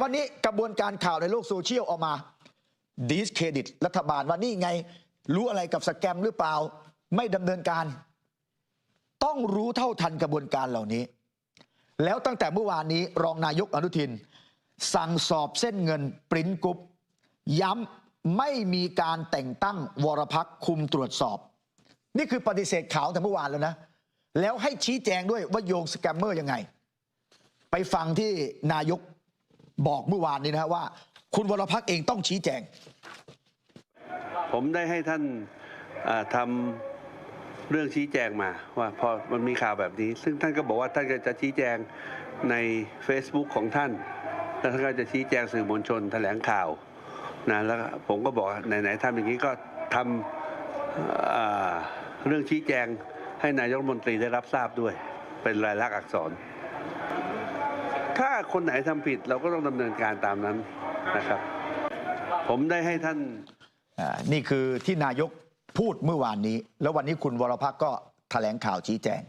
วันนี้กระบวนการข่าวในโลกโซเชียลออกมาดิสเครดิตรัฐบาลว่านี่ไง รู้อะไรกับสแกมหรือเปล่า ไม่ดำเนินการ ต้องรู้เท่าทันกระบวนการเหล่านี้ แล้วตั้งแต่เมื่อวานนี้รองนายกอนุทิน สั่งสอบเส้นเงินปริ้นกรุ๊ปย้ำไม่มีการแต่งตั้งวรพักคุมตรวจสอบ นี่คือปฏิเสธข่าวแต่เมื่อวานแล้วนะ แล้วให้ชี้แจงด้วยว่าโยงสแกมเมอร์ยังไง ไปฟังที่นายก บอกเมื่อวานนี้นะว่า คุณวรพักเองต้องชี้แจง ผมได้ให้ท่านทำเรื่องชี้แจงมาว่าพอมันมีข่าวแบบนี้ ซึ่งท่านก็บอกว่าท่านก็จะชี้แจงใน Facebook ของท่านแล้วท่านก็จะชี้แจงสื่อมวลชนแถลงข่าวนะแล้วผมก็บอกไหนๆทำอย่างนี้ก็ทำเรื่องชี้แจงให้นายกรัฐมนตรีได้รับทราบด้วย เป็นรายลักษณ์อักษร คนไหนทำผิดเราก็ต้องดำเนินการตามนั้นนะครับ ผมได้ให้ท่านนี่คือที่นายกพูดเมื่อวานนี้ แล้ววันนี้คุณวรพักก็แถลงข่าวชี้แจง